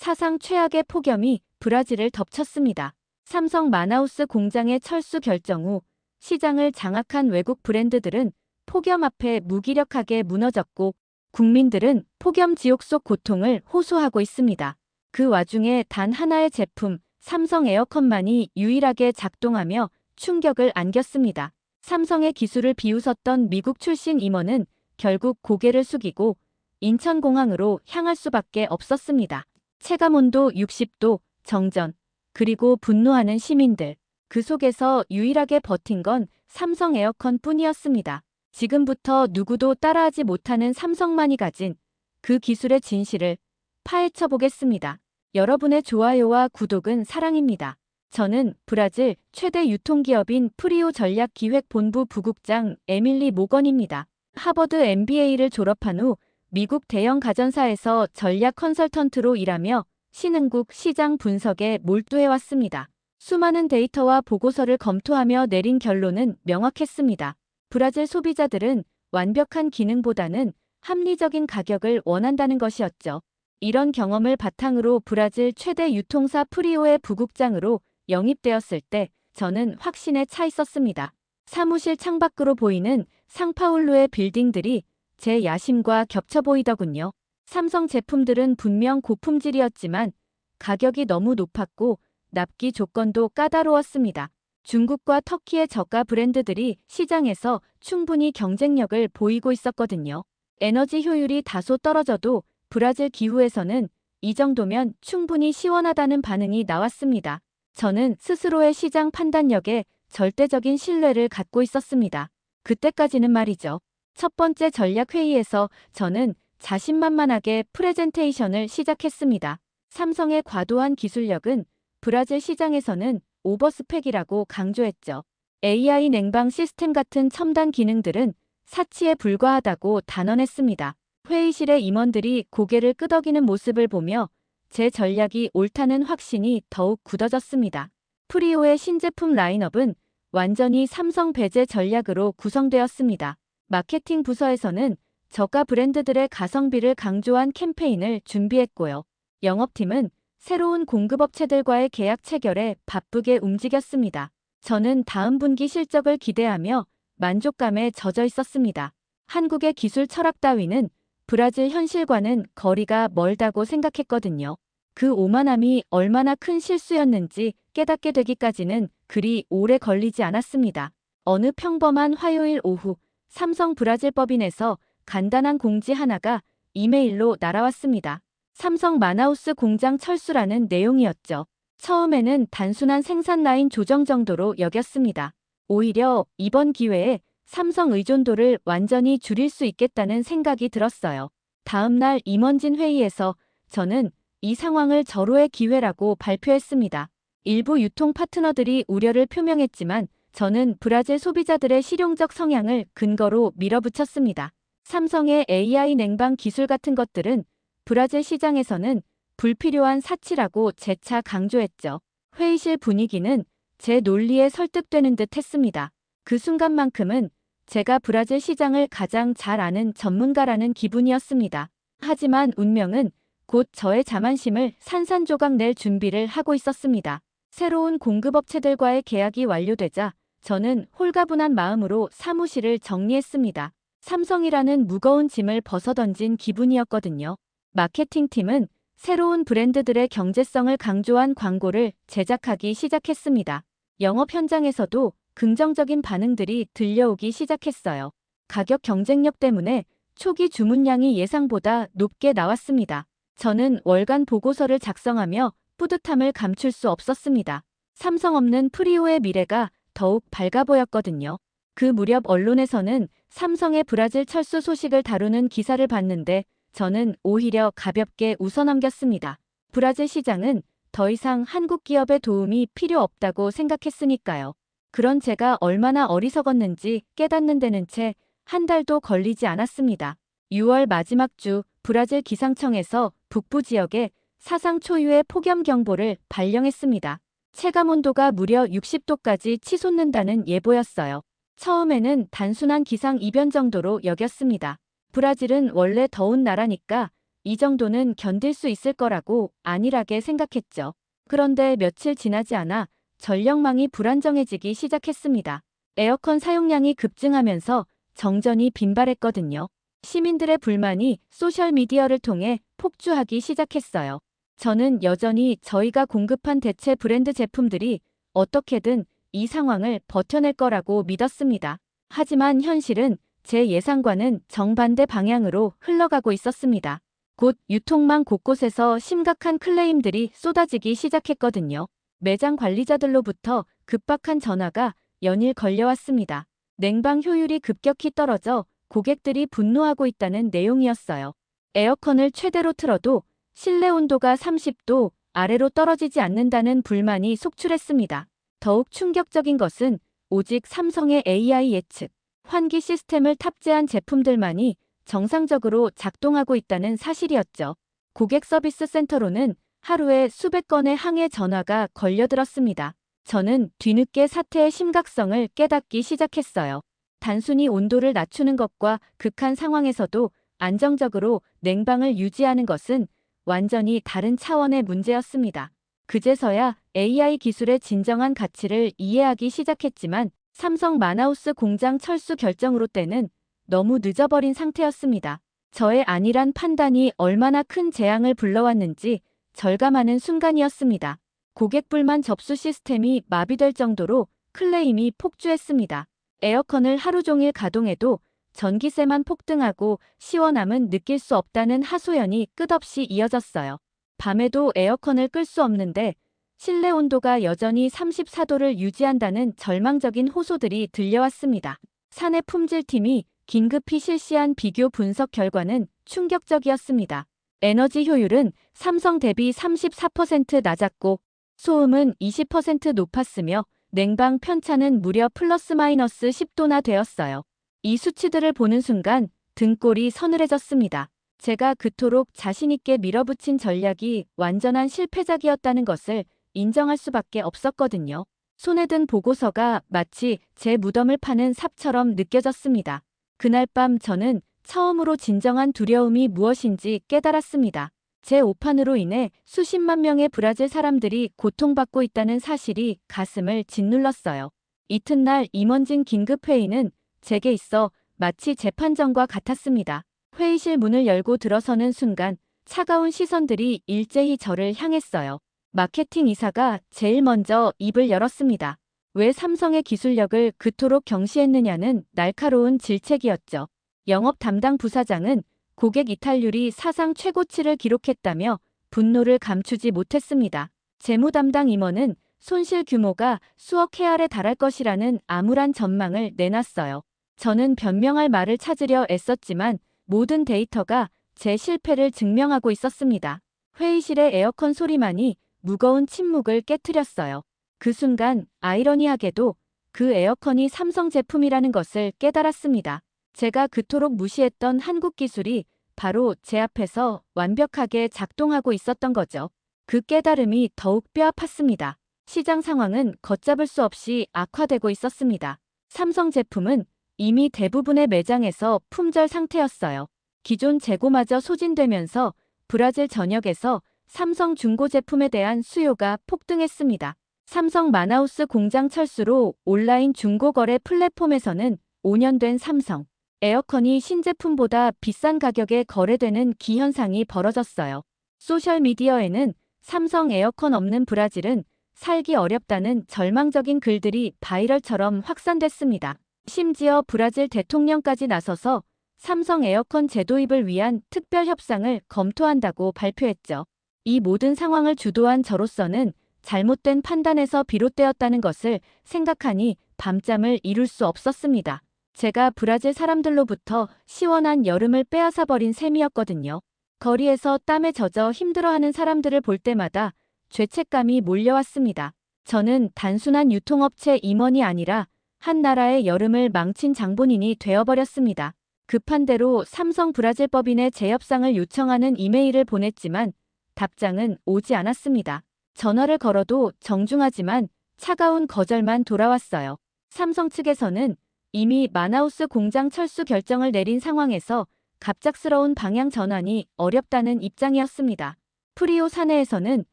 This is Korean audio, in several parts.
사상 최악의 폭염이 브라질을 덮쳤습니다. 삼성 마나우스 공장의 철수 결정 후 시장을 장악한 외국 브랜드들은 폭염 앞에 무기력하게 무너졌고 국민들은 폭염 지옥 속 고통을 호소하고 있습니다. 그 와중에 단 하나의 제품, 삼성 에어컨만이 유일하게 작동하며 충격을 안겼습니다. 삼성의 기술을 비웃었던 미국 출신 임원은 결국 고개를 숙이고 인천공항으로 향할 수밖에 없었습니다. 체감온도 60도, 정전, 그리고 분노하는 시민들. 그 속에서 유일하게 버틴 건 삼성 에어컨 뿐이었습니다. 지금부터 누구도 따라하지 못하는 삼성만이 가진 그 기술의 진실을 파헤쳐 보겠습니다. 여러분의 좋아요와 구독은 사랑입니다. 저는 브라질 최대 유통기업인 프리오 전략기획본부 부국장 에밀리 모건입니다. 하버드 MBA를 졸업한 후 미국 대형 가전사에서 전략 컨설턴트로 일하며 신흥국 시장 분석에 몰두해왔습니다. 수많은 데이터와 보고서를 검토하며 내린 결론은 명확했습니다. 브라질 소비자들은 완벽한 기능보다는 합리적인 가격을 원한다는 것이었죠. 이런 경험을 바탕으로 브라질 최대 유통사 프리오의 부국장으로 영입되었을 때 저는 확신에 차 있었습니다. 사무실 창밖으로 보이는 상파울루의 빌딩들이 제 야심과 겹쳐 보이더군요. 삼성 제품들은 분명 고품질이었지만 가격이 너무 높았고 납기 조건도 까다로웠습니다. 중국과 터키의 저가 브랜드들이 시장에서 충분히 경쟁력을 보이고 있었거든요. 에너지 효율이 다소 떨어져도 브라질 기후에서는 이 정도면 충분히 시원하다는 반응이 나왔습니다. 저는 스스로의 시장 판단력에 절대적인 신뢰를 갖고 있었습니다. 그때까지는 말이죠. 첫 번째 전략 회의에서 저는 자신만만하게 프레젠테이션을 시작했습니다. 삼성의 과도한 기술력은 브라질 시장에서는 오버스펙이라고 강조했죠. AI 냉방 시스템 같은 첨단 기능들은 사치에 불과하다고 단언했습니다. 회의실의 임원들이 고개를 끄덕이는 모습을 보며 제 전략이 옳다는 확신이 더욱 굳어졌습니다. 프리오의 신제품 라인업은 완전히 삼성 배제 전략으로 구성되었습니다. 마케팅 부서에서는 저가 브랜드들의 가성비를 강조한 캠페인을 준비했고요. 영업팀은 새로운 공급업체들과의 계약 체결에 바쁘게 움직였습니다. 저는 다음 분기 실적을 기대하며 만족감에 젖어 있었습니다. 한국의 기술 철학 따위는 브라질 현실과는 거리가 멀다고 생각했거든요. 그 오만함이 얼마나 큰 실수였는지 깨닫게 되기까지는 그리 오래 걸리지 않았습니다. 어느 평범한 화요일 오후 삼성 브라질 법인에서 간단한 공지 하나가 이메일로 날아왔습니다. 삼성 마나우스 공장 철수라는 내용이었죠. 처음에는 단순한 생산 라인 조정 정도로 여겼습니다. 오히려 이번 기회에 삼성 의존도를 완전히 줄일 수 있겠다는 생각이 들었어요. 다음 날 임원진 회의에서 저는 이 상황을 절호의 기회라고 발표했습니다. 일부 유통 파트너들이 우려를 표명했지만 저는 브라질 소비자들의 실용적 성향을 근거로 밀어붙였습니다. 삼성의 AI 냉방 기술 같은 것들은 브라질 시장에서는 불필요한 사치라고 재차 강조했죠. 회의실 분위기는 제 논리에 설득되는 듯 했습니다. 그 순간만큼은 제가 브라질 시장을 가장 잘 아는 전문가라는 기분이었습니다. 하지만 운명은 곧 저의 자만심을 산산조각 낼 준비를 하고 있었습니다. 새로운 공급업체들과의 계약이 완료되자 저는 홀가분한 마음으로 사무실을 정리했습니다. 삼성이라는 무거운 짐을 벗어던진 기분이었거든요. 마케팅팀은 새로운 브랜드들의 경제성을 강조한 광고를 제작하기 시작했습니다. 영업 현장에서도 긍정적인 반응들이 들려오기 시작했어요. 가격 경쟁력 때문에 초기 주문량이 예상보다 높게 나왔습니다. 저는 월간 보고서를 작성하며 뿌듯함을 감출 수 없었습니다. 삼성 없는 프리오의 미래가 더욱 밝아 보였거든요. 그 무렵 언론에서는 삼성의 브라질 철수 소식을 다루는 기사를 봤는데 저는 오히려 가볍게 웃어넘겼습니다. 브라질 시장은 더 이상 한국 기업의 도움이 필요 없다고 생각했으니까요. 그런 제가 얼마나 어리석었는지 깨닫는 데는 채 한 달도 걸리지 않았습니다. 6월 마지막 주 브라질 기상청에서 북부 지역에 사상 초유의 폭염 경보를 발령했습니다. 체감 온도가 무려 60도까지 치솟는다는 예보였어요. 처음에는 단순한 기상 이변 정도로 여겼습니다. 브라질은 원래 더운 나라니까 이 정도는 견딜 수 있을 거라고 안일하게 생각했죠. 그런데 며칠 지나지 않아 전력망이 불안정해지기 시작했습니다. 에어컨 사용량이 급증하면서 정전이 빈발했거든요. 시민들의 불만이 소셜미디어를 통해 폭주하기 시작했어요. 저는 여전히 저희가 공급한 대체 브랜드 제품들이 어떻게든 이 상황을 버텨낼 거라고 믿었습니다. 하지만 현실은 제 예상과는 정반대 방향으로 흘러가고 있었습니다. 곧 유통망 곳곳에서 심각한 클레임들이 쏟아지기 시작했거든요. 매장 관리자들로부터 급박한 전화가 연일 걸려왔습니다. 냉방 효율이 급격히 떨어져 고객들이 분노하고 있다는 내용이었어요. 에어컨을 최대로 틀어도 실내 온도가 30도 아래로 떨어지지 않는다는 불만이 속출했습니다. 더욱 충격적인 것은 오직 삼성의 AI 예측, 환기 시스템을 탑재한 제품들만이 정상적으로 작동하고 있다는 사실이었죠. 고객 서비스 센터로는 하루에 수백 건의 항해 전화가 걸려들었습니다. 저는 뒤늦게 사태의 심각성을 깨닫기 시작했어요. 단순히 온도를 낮추는 것과 극한 상황에서도 안정적으로 냉방을 유지하는 것은 완전히 다른 차원의 문제였습니다. 그제서야 AI 기술의 진정한 가치를 이해하기 시작했지만 삼성 마나우스 공장 철수 결정으로 때는 너무 늦어버린 상태였습니다. 저의 안일한 판단이 얼마나 큰 재앙을 불러왔는지 절감하는 순간이었습니다. 고객 불만 접수 시스템이 마비될 정도로 클레임이 폭주했습니다. 에어컨을 하루 종일 가동해도 전기세만 폭등하고 시원함은 느낄 수 없다는 하소연이 끝없이 이어졌어요. 밤에도 에어컨을 끌 수 없는데 실내 온도가 여전히 34도를 유지한다는 절망적인 호소들이 들려왔습니다. 사내 품질팀이 긴급히 실시한 비교 분석 결과는 충격적이었습니다. 에너지 효율은 삼성 대비 34% 낮았고 소음은 20% 높았으며 냉방 편차는 무려 플러스 마이너스 10도나 되었어요. 이 수치들을 보는 순간 등골이 서늘해졌습니다. 제가 그토록 자신있게 밀어붙인 전략이 완전한 실패작이었다는 것을 인정할 수밖에 없었거든요. 손에 든 보고서가 마치 제 무덤을 파는 삽처럼 느껴졌습니다. 그날 밤 저는 처음으로 진정한 두려움이 무엇인지 깨달았습니다. 제 오판으로 인해 수십만 명의 브라질 사람들이 고통받고 있다는 사실이 가슴을 짓눌렀어요. 이튿날 임원진 긴급회의는 제게 있어 마치 재판정과 같았습니다. 회의실 문을 열고 들어서는 순간 차가운 시선들이 일제히 저를 향했어요. 마케팅 이사가 제일 먼저 입을 열었습니다. 왜 삼성의 기술력을 그토록 경시했느냐는 날카로운 질책이었죠. 영업 담당 부사장은 고객 이탈률이 사상 최고치를 기록했다며 분노를 감추지 못했습니다. 재무 담당 임원은 손실 규모가 수억 헤알에 달할 것이라는 암울한 전망을 내놨어요. 저는 변명할 말을 찾으려 애썼지만 모든 데이터가 제 실패를 증명하고 있었습니다. 회의실의 에어컨 소리만이 무거운 침묵을 깨뜨렸어요. 그 순간 아이러니하게도 그 에어컨이 삼성 제품이라는 것을 깨달았습니다. 제가 그토록 무시했던 한국 기술이 바로 제 앞에서 완벽하게 작동하고 있었던 거죠. 그 깨달음이 더욱 뼈아팠습니다. 시장 상황은 걷잡을 수 없이 악화되고 있었습니다. 삼성 제품은 이미 대부분의 매장에서 품절 상태였어요. 기존 재고마저 소진되면서 브라질 전역에서 삼성 중고 제품에 대한 수요가 폭등했습니다. 삼성 마나우스 공장 철수로 온라인 중고거래 플랫폼에서는 5년 된 삼성 에어컨이 신제품보다 비싼 가격에 거래되는 기현상이 벌어졌어요. 소셜미디어에는 삼성 에어컨 없는 브라질은 살기 어렵다는 절망적인 글들이 바이럴처럼 확산됐습니다. 심지어 브라질 대통령까지 나서서 삼성 에어컨 재도입을 위한 특별 협상을 검토한다고 발표했죠. 이 모든 상황을 주도한 저로서는 잘못된 판단에서 비롯되었다는 것을 생각하니 밤잠을 이룰 수 없었습니다. 제가 브라질 사람들로부터 시원한 여름을 빼앗아 버린 셈이었거든요. 거리에서 땀에 젖어 힘들어하는 사람들을 볼 때마다 죄책감이 몰려왔습니다. 저는 단순한 유통업체 임원이 아니라 한 나라의 여름을 망친 장본인이 되어버렸습니다. 급한 대로 삼성 브라질 법인의 재협상을 요청하는 이메일을 보냈지만 답장은 오지 않았습니다. 전화를 걸어도 정중하지만 차가운 거절만 돌아왔어요. 삼성 측에서는 이미 마나우스 공장 철수 결정을 내린 상황에서 갑작스러운 방향 전환이 어렵다는 입장이었습니다. 프리오 사내에서는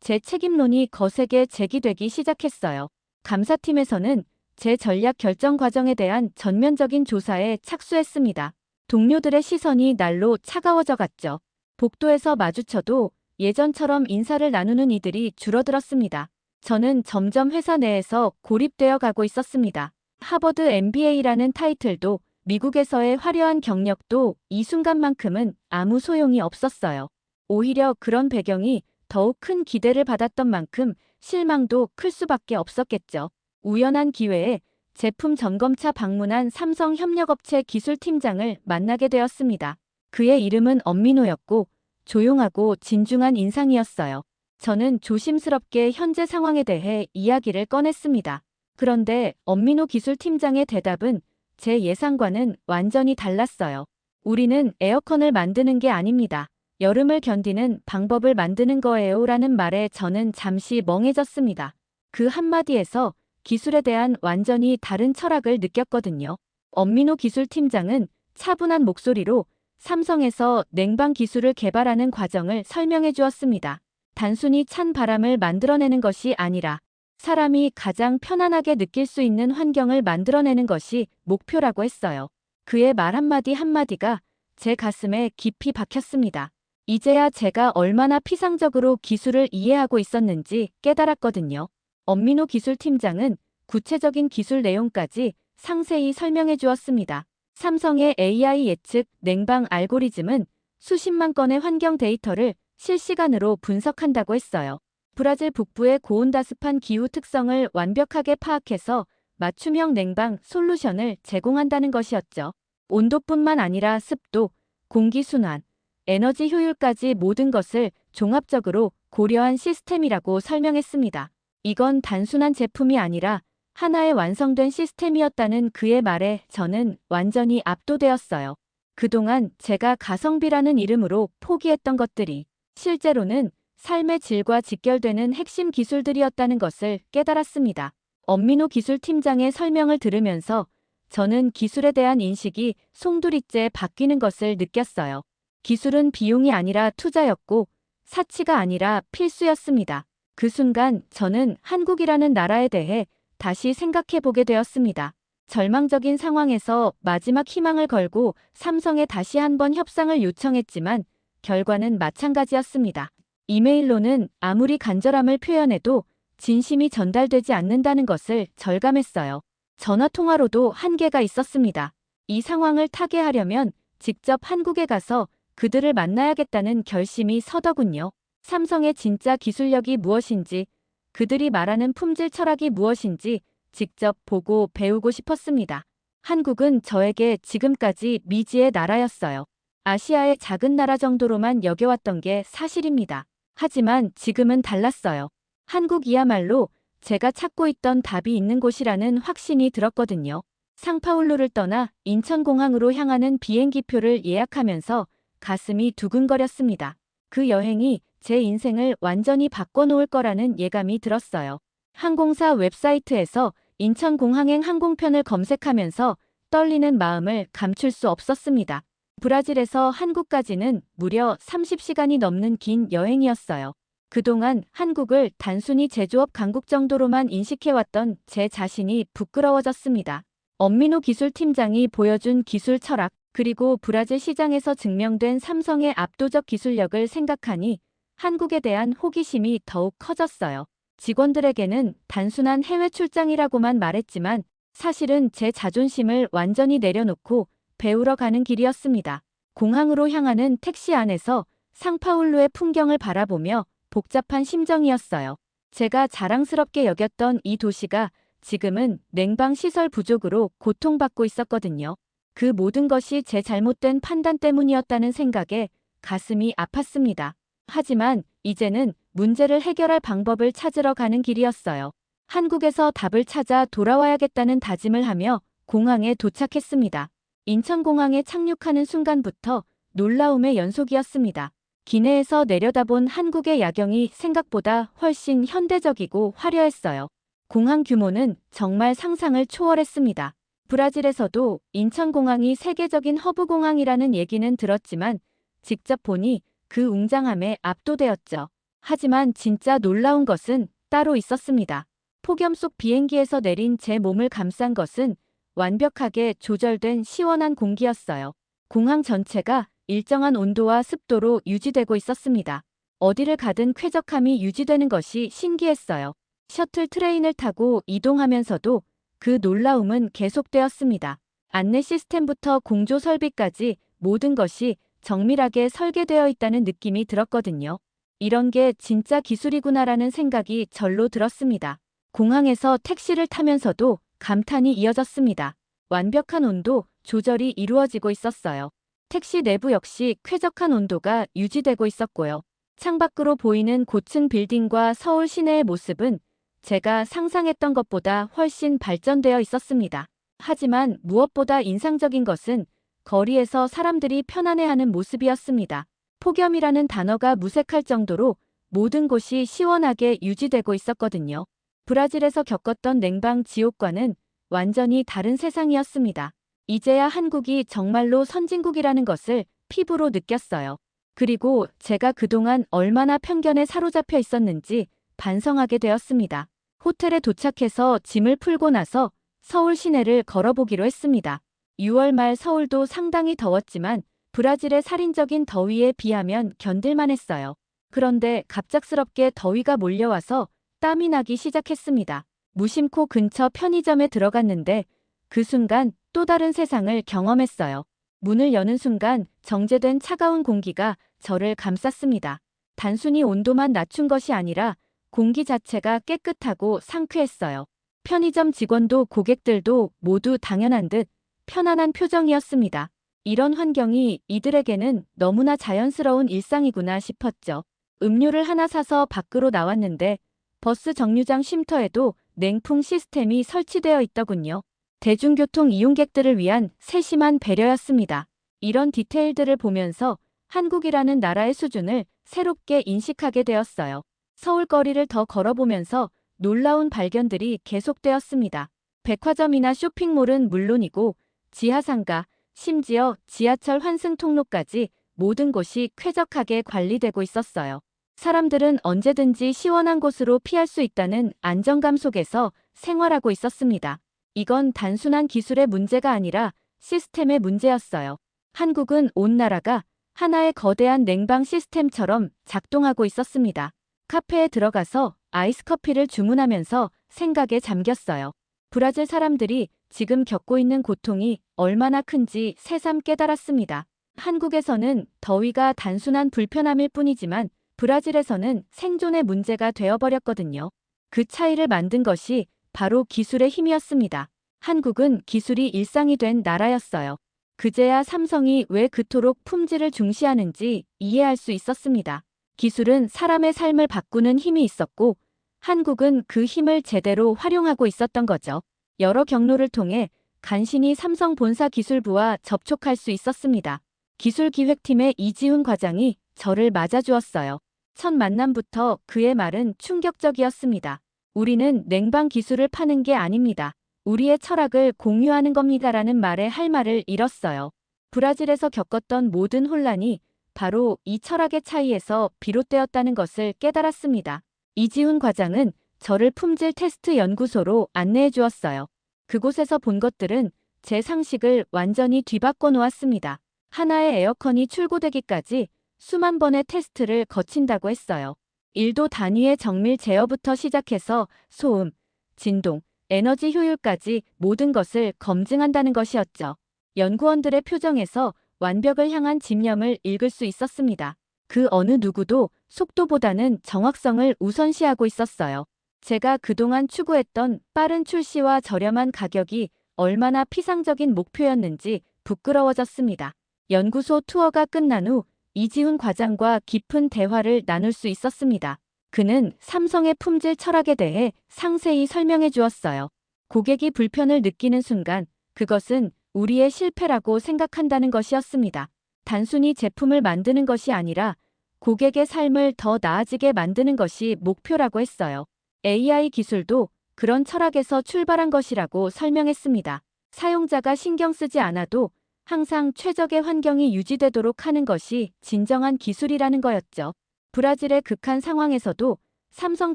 제 책임론이 거세게 제기되기 시작했어요. 감사팀에서는 제 전략 결정 과정에 대한 전면적인 조사에 착수했습니다. 동료들의 시선이 날로 차가워져 갔죠. 복도에서 마주쳐도 예전처럼 인사를 나누는 이들이 줄어들었습니다. 저는 점점 회사 내에서 고립되어 가고 있었습니다. 하버드 MBA라는 타이틀도 미국에서의 화려한 경력도 이 순간만큼은 아무 소용이 없었어요. 오히려 그런 배경이 더욱 큰 기대를 받았던 만큼 실망도 클 수밖에 없었겠죠. 우연한 기회에 제품 점검차 방문한 삼성 협력업체 기술팀장을 만나게 되었습니다. 그의 이름은 엄민호였고 조용하고 진중한 인상이었어요. 저는 조심스럽게 현재 상황에 대해 이야기를 꺼냈습니다. 그런데 엄민호 기술팀장의 대답은 제 예상과는 완전히 달랐어요. 우리는 에어컨을 만드는 게 아닙니다. 여름을 견디는 방법을 만드는 거예요. 라는 말에 저는 잠시 멍해졌습니다. 그 한마디에서 기술에 대한 완전히 다른 철학을 느꼈거든요. 엄민호 기술팀장은 차분한 목소리로 삼성에서 냉방 기술을 개발하는 과정을 설명해 주었습니다. 단순히 찬 바람을 만들어내는 것이 아니라 사람이 가장 편안하게 느낄 수 있는 환경을 만들어내는 것이 목표라고 했어요. 그의 말 한마디 한마디가 제 가슴에 깊이 박혔습니다. 이제야 제가 얼마나 피상적으로 기술을 이해하고 있었는지 깨달았거든요. 엄민호 기술팀장은 구체적인 기술 내용까지 상세히 설명해 주었습니다. 삼성의 AI 예측 냉방 알고리즘은 수십만 건의 환경 데이터를 실시간으로 분석한다고 했어요. 브라질 북부의 고온다습한 기후 특성을 완벽하게 파악해서 맞춤형 냉방 솔루션을 제공한다는 것이었죠. 온도뿐만 아니라 습도, 공기순환, 에너지 효율까지 모든 것을 종합적으로 고려한 시스템이라고 설명했습니다. 이건 단순한 제품이 아니라 하나의 완성된 시스템이었다는 그의 말에 저는 완전히 압도되었어요. 그동안 제가 가성비라는 이름으로 포기했던 것들이 실제로는 삶의 질과 직결되는 핵심 기술들이었다는 것을 깨달았습니다. 엄민호 기술팀장의 설명을 들으면서 저는 기술에 대한 인식이 송두리째 바뀌는 것을 느꼈어요. 기술은 비용이 아니라 투자였고 사치가 아니라 필수였습니다. 그 순간 저는 한국이라는 나라에 대해 다시 생각해 보게 되었습니다. 절망적인 상황에서 마지막 희망을 걸고 삼성에 다시 한번 협상을 요청했지만 결과는 마찬가지였습니다. 이메일로는 아무리 간절함을 표현해도 진심이 전달되지 않는다는 것을 절감했어요. 전화통화로도 한계가 있었습니다. 이 상황을 타개하려면 직접 한국에 가서 그들을 만나야겠다는 결심이 서더군요. 삼성의 진짜 기술력이 무엇인지, 그들이 말하는 품질 철학이 무엇인지 직접 보고 배우고 싶었습니다. 한국은 저에게 지금까지 미지의 나라였어요. 아시아의 작은 나라 정도로만 여겨왔던 게 사실입니다. 하지만 지금은 달랐어요. 한국이야말로 제가 찾고 있던 답이 있는 곳이라는 확신이 들었거든요. 상파울루를 떠나 인천공항으로 향하는 비행기표를 예약하면서 가슴이 두근거렸습니다. 그 여행이 제 인생을 완전히 바꿔놓을 거라는 예감이 들었어요. 항공사 웹사이트에서 인천공항행 항공편을 검색하면서 떨리는 마음을 감출 수 없었습니다. 브라질에서 한국까지는 무려 30시간이 넘는 긴 여행이었어요. 그동안 한국을 단순히 제조업 강국 정도로만 인식해왔던 제 자신이 부끄러워졌습니다. 엄민호 기술팀장이 보여준 기술 철학, 그리고 브라질 시장에서 증명된 삼성의 압도적 기술력을 생각하니 한국에 대한 호기심이 더욱 커졌어요. 직원들에게는 단순한 해외 출장이라고만 말했지만 사실은 제 자존심을 완전히 내려놓고 배우러 가는 길이었습니다. 공항으로 향하는 택시 안에서 상파울루의 풍경을 바라보며 복잡한 심정이었어요. 제가 자랑스럽게 여겼던 이 도시가 지금은 냉방 시설 부족으로 고통받고 있었거든요. 그 모든 것이 제 잘못된 판단 때문이었다는 생각에 가슴이 아팠습니다. 하지만 이제는 문제를 해결할 방법을 찾으러 가는 길이었어요. 한국에서 답을 찾아 돌아와야겠다는 다짐을 하며 공항에 도착했습니다. 인천공항에 착륙하는 순간부터 놀라움의 연속이었습니다. 기내에서 내려다본 한국의 야경이 생각보다 훨씬 현대적이고 화려했어요. 공항 규모는 정말 상상을 초월했습니다. 브라질에서도 인천공항이 세계적인 허브공항이라는 얘기는 들었지만 직접 보니 그 웅장함에 압도되었죠. 하지만 진짜 놀라운 것은 따로 있었습니다. 폭염 속 비행기에서 내린 제 몸을 감싼 것은 완벽하게 조절된 시원한 공기였어요. 공항 전체가 일정한 온도와 습도로 유지되고 있었습니다. 어디를 가든 쾌적함이 유지되는 것이 신기했어요. 셔틀 트레인을 타고 이동하면서도 그 놀라움은 계속되었습니다. 안내 시스템부터 공조 설비까지 모든 것이 정밀하게 설계되어 있다는 느낌이 들었거든요. 이런 게 진짜 기술이구나라는 생각이 절로 들었습니다. 공항에서 택시를 타면서도 감탄이 이어졌습니다. 완벽한 온도 조절이 이루어지고 있었어요. 택시 내부 역시 쾌적한 온도가 유지되고 있었고요. 창밖으로 보이는 고층 빌딩과 서울 시내의 모습은 제가 상상했던 것보다 훨씬 발전되어 있었습니다. 하지만 무엇보다 인상적인 것은 거리에서 사람들이 편안해하는 모습이었습니다. 폭염이라는 단어가 무색할 정도로 모든 곳이 시원하게 유지되고 있었거든요. 브라질에서 겪었던 냉방 지옥과는 완전히 다른 세상이었습니다. 이제야 한국이 정말로 선진국이라는 것을 피부로 느꼈어요. 그리고 제가 그동안 얼마나 편견에 사로잡혀 있었는지 반성하게 되었습니다. 호텔에 도착해서 짐을 풀고 나서 서울 시내를 걸어보기로 했습니다. 6월 말 서울도 상당히 더웠지만 브라질의 살인적인 더위에 비하면 견딜만 했어요. 그런데 갑작스럽게 더위가 몰려와서 땀이 나기 시작했습니다. 무심코 근처 편의점에 들어갔는데 그 순간 또 다른 세상을 경험했어요. 문을 여는 순간 정제된 차가운 공기가 저를 감쌌습니다. 단순히 온도만 낮춘 것이 아니라 공기 자체가 깨끗하고 상쾌했어요. 편의점 직원도 고객들도 모두 당연한 듯 편안한 표정이었습니다. 이런 환경이 이들에게는 너무나 자연스러운 일상이구나 싶었죠. 음료를 하나 사서 밖으로 나왔는데 버스 정류장 쉼터에도 냉풍 시스템이 설치되어 있더군요. 대중교통 이용객들을 위한 세심한 배려였습니다. 이런 디테일들을 보면서 한국이라는 나라의 수준을 새롭게 인식하게 되었어요. 서울 거리를 더 걸어보면서 놀라운 발견들이 계속되었습니다. 백화점이나 쇼핑몰은 물론이고 지하상가, 심지어 지하철 환승 통로까지 모든 곳이 쾌적하게 관리되고 있었어요. 사람들은 언제든지 시원한 곳으로 피할 수 있다는 안정감 속에서 생활하고 있었습니다. 이건 단순한 기술의 문제가 아니라 시스템의 문제였어요. 한국은 온 나라가 하나의 거대한 냉방 시스템처럼 작동하고 있었습니다. 카페에 들어가서 아이스 커피를 주문하면서 생각에 잠겼어요. 브라질 사람들이 지금 겪고 있는 고통이 얼마나 큰지 새삼 깨달았습니다. 한국에서는 더위가 단순한 불편함일 뿐이지만 브라질에서는 생존의 문제가 되어버렸거든요. 그 차이를 만든 것이 바로 기술의 힘이었습니다. 한국은 기술이 일상이 된 나라였어요. 그제야 삼성이 왜 그토록 품질을 중시하는지 이해할 수 있었습니다. 기술은 사람의 삶을 바꾸는 힘이 있었고 한국은 그 힘을 제대로 활용하고 있었던 거죠. 여러 경로를 통해 간신히 삼성 본사 기술부와 접촉할 수 있었습니다. 기술기획팀의 이지훈 과장이 저를 맞아주었어요. 첫 만남부터 그의 말은 충격적이었습니다. 우리는 냉방 기술을 파는 게 아닙니다. 우리의 철학을 공유하는 겁니다라는 말에 할 말을 잃었어요. 브라질에서 겪었던 모든 혼란이 바로 이 철학의 차이에서 비롯되었다는 것을 깨달았습니다. 이지훈 과장은 저를 품질 테스트 연구소로 안내해 주었어요. 그곳에서 본 것들은 제 상식을 완전히 뒤바꿔 놓았습니다. 하나의 에어컨이 출고되기까지 수만 번의 테스트를 거친다고 했어요. 1도 단위의 정밀 제어부터 시작해서 소음, 진동, 에너지 효율까지 모든 것을 검증한다는 것이었죠. 연구원들의 표정에서 완벽을 향한 집념을 읽을 수 있었습니다. 그 어느 누구도 속도보다는 정확성을 우선시하고 있었어요. 제가 그동안 추구했던 빠른 출시와 저렴한 가격이 얼마나 피상적인 목표였는지 부끄러워졌습니다. 연구소 투어가 끝난 후 이지훈 과장과 깊은 대화를 나눌 수 있었습니다. 그는 삼성의 품질 철학에 대해 상세히 설명해 주었어요. 고객이 불편을 느끼는 순간 그것은 우리의 실패라고 생각한다는 것이었습니다. 단순히 제품을 만드는 것이 아니라 고객의 삶을 더 나아지게 만드는 것이 목표라고 했어요. AI 기술도 그런 철학에서 출발한 것이라고 설명했습니다. 사용자가 신경 쓰지 않아도 항상 최적의 환경이 유지되도록 하는 것이 진정한 기술이라는 거였죠. 브라질의 극한 상황에서도 삼성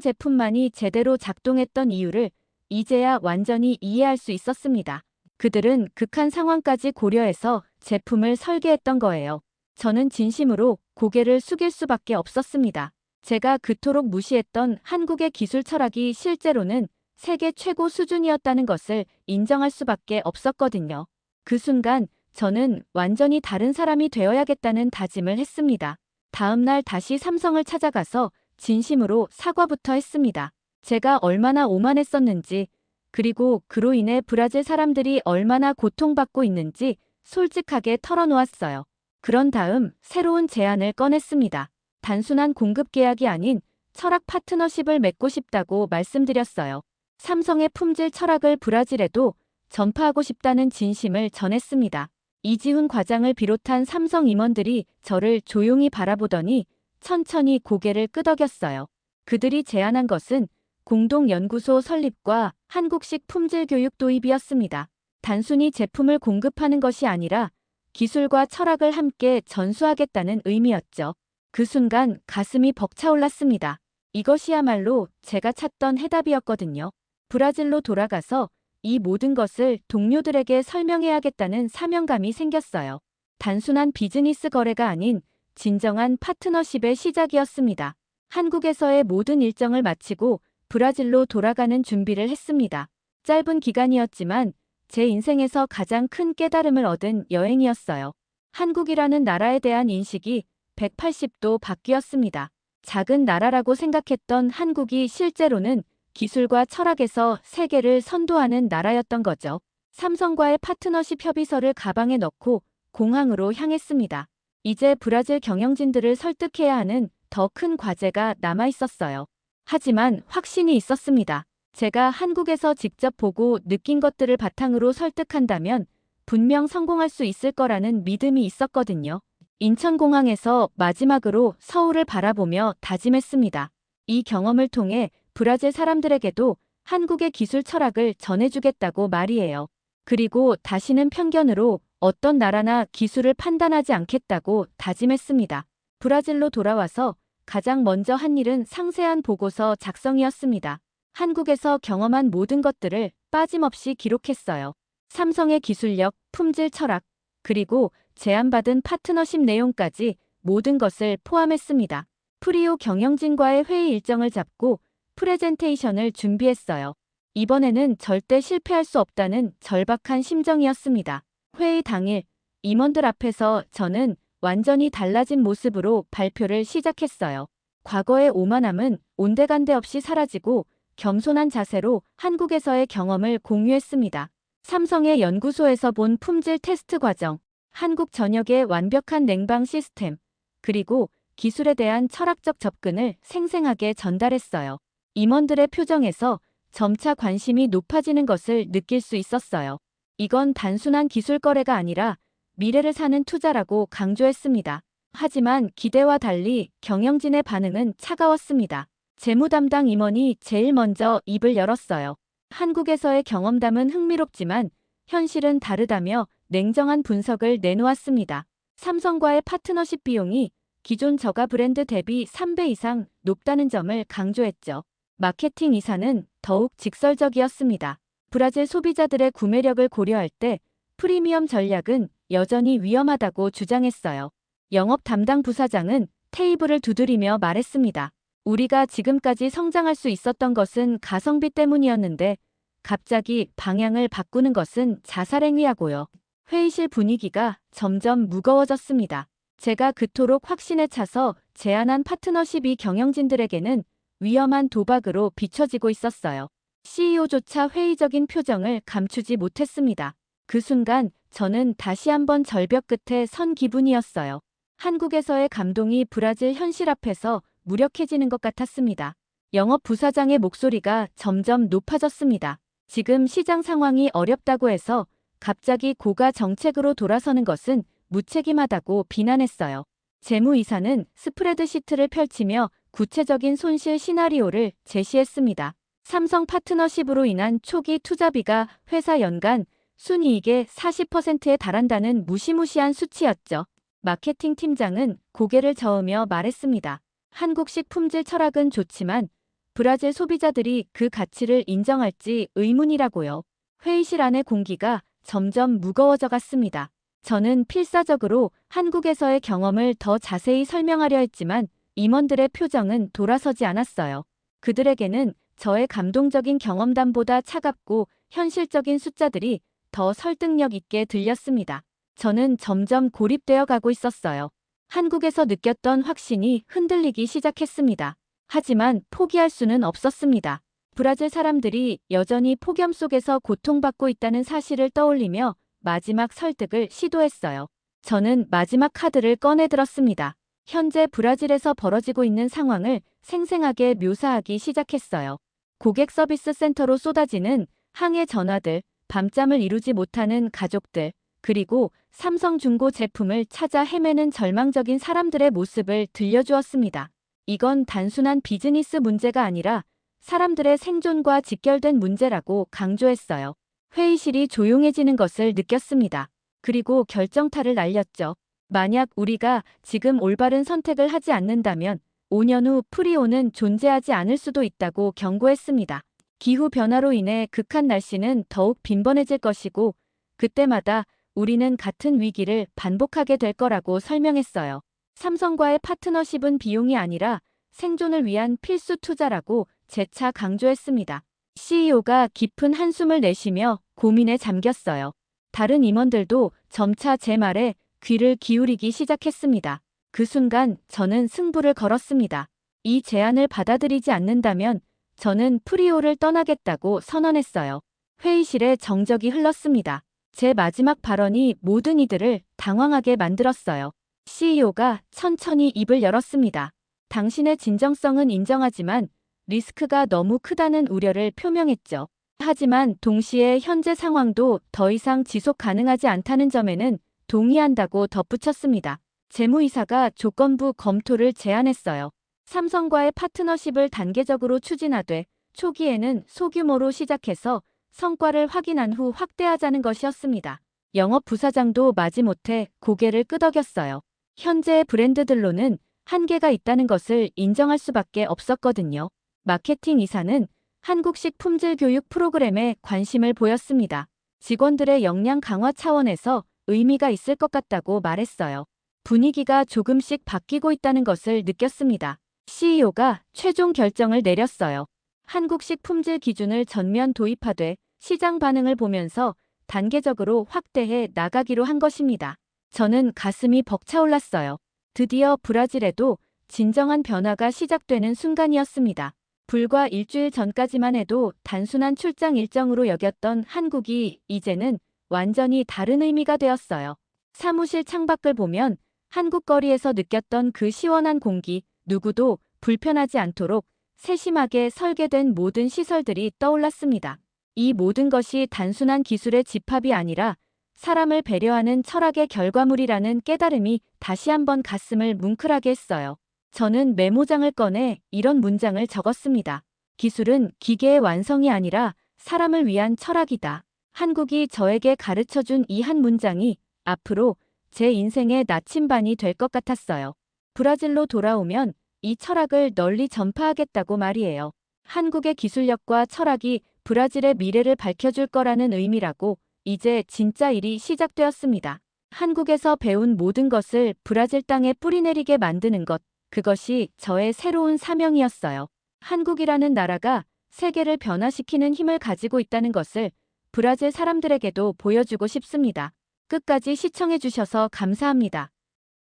제품만이 제대로 작동했던 이유를 이제야 완전히 이해할 수 있었습니다. 그들은 극한 상황까지 고려해서 제품을 설계했던 거예요. 저는 진심으로 고개를 숙일 수밖에 없었습니다. 제가 그토록 무시했던 한국의 기술 철학이 실제로는 세계 최고 수준이었다는 것을 인정할 수밖에 없었거든요. 그 순간 저는 완전히 다른 사람이 되어야겠다는 다짐을 했습니다. 다음 날 다시 삼성을 찾아가서 진심으로 사과부터 했습니다. 제가 얼마나 오만했었는지, 그리고 그로 인해 브라질 사람들이 얼마나 고통받고 있는지 솔직하게 털어놓았어요. 그런 다음 새로운 제안을 꺼냈습니다. 단순한 공급 계약이 아닌 철학 파트너십을 맺고 싶다고 말씀드렸어요. 삼성의 품질 철학을 브라질에도 전파하고 싶다는 진심을 전했습니다. 이지훈 과장을 비롯한 삼성 임원들이 저를 조용히 바라보더니 천천히 고개를 끄덕였어요. 그들이 제안한 것은 공동연구소 설립과 한국식 품질 교육 도입이었습니다. 단순히 제품을 공급하는 것이 아니라 기술과 철학을 함께 전수하겠다는 의미였죠. 그 순간 가슴이 벅차올랐습니다. 이것이야말로 제가 찾던 해답이었거든요. 브라질로 돌아가서 이 모든 것을 동료들에게 설명해야겠다는 사명감이 생겼어요. 단순한 비즈니스 거래가 아닌 진정한 파트너십의 시작이었습니다. 한국에서의 모든 일정을 마치고 브라질로 돌아가는 준비를 했습니다. 짧은 기간이었지만 제 인생에서 가장 큰 깨달음을 얻은 여행이었어요. 한국이라는 나라에 대한 인식이 180도 바뀌었습니다. 작은 나라라고 생각했던 한국이 실제로는 기술과 철학에서 세계를 선도하는 나라였던 거죠. 삼성과의 파트너십 협의서를 가방에 넣고 공항으로 향했습니다. 이제 브라질 경영진들을 설득해야 하는 더 큰 과제가 남아 있었어요. 하지만 확신이 있었습니다. 제가 한국에서 직접 보고 느낀 것들을 바탕으로 설득한다면 분명 성공할 수 있을 거라는 믿음이 있었거든요. 인천공항에서 마지막으로 서울을 바라보며 다짐했습니다. 이 경험을 통해 브라질 사람들에게도 한국의 기술 철학을 전해주겠다고 말이에요. 그리고 다시는 편견으로 어떤 나라나 기술을 판단하지 않겠다고 다짐했습니다. 브라질로 돌아와서 가장 먼저 한 일은 상세한 보고서 작성이었습니다. 한국에서 경험한 모든 것들을 빠짐없이 기록했어요. 삼성의 기술력, 품질 철학, 그리고 제안받은 파트너십 내용까지 모든 것을 포함했습니다. 프리오 경영진과의 회의 일정을 잡고 프레젠테이션을 준비했어요. 이번에는 절대 실패할 수 없다는 절박한 심정이었습니다. 회의 당일 임원들 앞에서 저는 완전히 달라진 모습으로 발표를 시작했어요. 과거의 오만함은 온데간데 없이 사라지고 겸손한 자세로 한국에서의 경험을 공유했습니다. 삼성의 연구소에서 본 품질 테스트 과정, 한국 전역의 완벽한 냉방 시스템, 그리고 기술에 대한 철학적 접근을 생생하게 전달했어요. 임원들의 표정에서 점차 관심이 높아지는 것을 느낄 수 있었어요. 이건 단순한 기술 거래가 아니라 미래를 사는 투자라고 강조했습니다. 하지만 기대와 달리 경영진의 반응은 차가웠습니다. 재무 담당 임원이 제일 먼저 입을 열었어요. 한국에서의 경험담은 흥미롭지만 현실은 다르다며 냉정한 분석을 내놓았습니다. 삼성과의 파트너십 비용이 기존 저가 브랜드 대비 3배 이상 높다는 점을 강조했죠. 마케팅 이사는 더욱 직설적이었습니다. 브라질 소비자들의 구매력을 고려할 때 프리미엄 전략은 여전히 위험하다고 주장했어요. 영업 담당 부사장은 테이블을 두드리며 말했습니다. 우리가 지금까지 성장할 수 있었던 것은 가성비 때문이었는데 갑자기 방향을 바꾸는 것은 자살행위하고요. 회의실 분위기가 점점 무거워졌습니다. 제가 그토록 확신에 차서 제안한 파트너십이 경영진들에게는 위험한 도박으로 비춰지고 있었어요. CEO조차 회의적인 표정을 감추지 못했습니다. 그 순간 저는 다시 한번 절벽 끝에 선 기분이었어요. 한국에서의 감동이 브라질 현실 앞에서 무력해지는 것 같았습니다. 영업 부사장의 목소리가 점점 높아졌습니다. 지금 시장 상황이 어렵다고 해서 갑자기 고가 정책으로 돌아서는 것은 무책임하다고 비난했어요. 재무이사는 스프레드 시트를 펼치며 구체적인 손실 시나리오를 제시했습니다. 삼성 파트너십으로 인한 초기 투자비가 회사 연간 순이익의 40%에 달한다는 무시무시한 수치였죠. 마케팅 팀장은 고개를 저으며 말했습니다. 한국식 품질 철학은 좋지만 브라질 소비자들이 그 가치를 인정할지 의문이라고요. 회의실 안의 공기가 점점 무거워져 갔습니다. 저는 필사적으로 한국에서의 경험을 더 자세히 설명하려 했지만 임원들의 표정은 돌아서지 않았어요. 그들에게는 저의 감동적인 경험담보다 차갑고 현실적인 숫자들이 더 설득력 있게 들렸습니다. 저는 점점 고립되어 가고 있었어요. 한국에서 느꼈던 확신이 흔들리기 시작했습니다. 하지만 포기할 수는 없었습니다. 브라질 사람들이 여전히 폭염 속에서 고통받고 있다는 사실을 떠올리며 마지막 설득을 시도했어요. 저는 마지막 카드를 꺼내 들었습니다. 현재 브라질에서 벌어지고 있는 상황을 생생하게 묘사하기 시작했어요. 고객 서비스 센터로 쏟아지는 항해 전화들, 밤잠을 이루지 못하는 가족들, 그리고 삼성 중고 제품을 찾아 헤매는 절망적인 사람들의 모습을 들려주었습니다. 이건 단순한 비즈니스 문제가 아니라 사람들의 생존과 직결된 문제라고 강조했어요. 회의실이 조용해지는 것을 느꼈습니다. 그리고 결정타를 날렸죠. 만약 우리가 지금 올바른 선택을 하지 않는다면 5년 후 프리오는 존재하지 않을 수도 있다고 경고했습니다. 기후 변화로 인해 극한 날씨는 더욱 빈번해질 것이고 그때마다 우리는 같은 위기를 반복하게 될 거라고 설명했어요. 삼성과의 파트너십은 비용이 아니라 생존을 위한 필수 투자라고 재차 강조했습니다. CEO가 깊은 한숨을 내쉬며 고민에 잠겼어요. 다른 임원들도 점차 제 말에 귀를 기울이기 시작했습니다. 그 순간 저는 승부를 걸었습니다. 이 제안을 받아들이지 않는다면 저는 프리오를 떠나겠다고 선언했어요. 회의실에 정적이 흘렀습니다. 제 마지막 발언이 모든 이들을 당황하게 만들었어요. CEO가 천천히 입을 열었습니다. 당신의 진정성은 인정하지만 리스크가 너무 크다는 우려를 표명했죠. 하지만 동시에 현재 상황도 더 이상 지속 가능하지 않다는 점에는 동의한다고 덧붙였습니다. 재무이사가 조건부 검토를 제안했어요. 삼성과의 파트너십을 단계적으로 추진하되 초기에는 소규모로 시작해서 성과를 확인한 후 확대하자는 것이었습니다. 영업 부사장도 마지못해 고개를 끄덕였어요. 현재의 브랜드들로는 한계가 있다는 것을 인정할 수밖에 없었거든요. 마케팅 이사는 한국식 품질 교육 프로그램에 관심을 보였습니다. 직원들의 역량 강화 차원에서 의미가 있을 것 같다고 말했어요. 분위기가 조금씩 바뀌고 있다는 것을 느꼈습니다. CEO가 최종 결정을 내렸어요. 한국식 품질 기준을 전면 도입하되 시장 반응을 보면서 단계적으로 확대해 나가기로 한 것입니다. 저는 가슴이 벅차올랐어요. 드디어 브라질에도 진정한 변화가 시작되는 순간이었습니다. 불과 일주일 전까지만 해도 단순한 출장 일정으로 여겼던 한국이 이제는 완전히 다른 의미가 되었어요. 사무실 창밖을 보면 한국 거리에서 느꼈던 그 시원한 공기, 누구도 불편하지 않도록 세심하게 설계된 모든 시설들이 떠올랐습니다. 이 모든 것이 단순한 기술의 집합이 아니라 사람을 배려하는 철학의 결과물이라는 깨달음이 다시 한번 가슴을 뭉클하게 했어요. 저는 메모장을 꺼내 이런 문장을 적었습니다. 기술은 기계의 완성이 아니라 사람을 위한 철학이다. 한국이 저에게 가르쳐 준 이 한 문장이 앞으로 제 인생의 나침반이 될 것 같았어요. 브라질로 돌아오면 이 철학을 널리 전파하겠다고 말이에요. 한국의 기술력과 철학이 브라질의 미래를 밝혀줄 거라는 의미라고 이제 진짜 일이 시작되었습니다. 한국에서 배운 모든 것을 브라질 땅에 뿌리내리게 만드는 것, 그것이 저의 새로운 사명이었어요. 한국이라는 나라가 세계를 변화시키는 힘을 가지고 있다는 것을 브라질 사람들에게도 보여주고 싶습니다. 끝까지 시청해주셔서 감사합니다.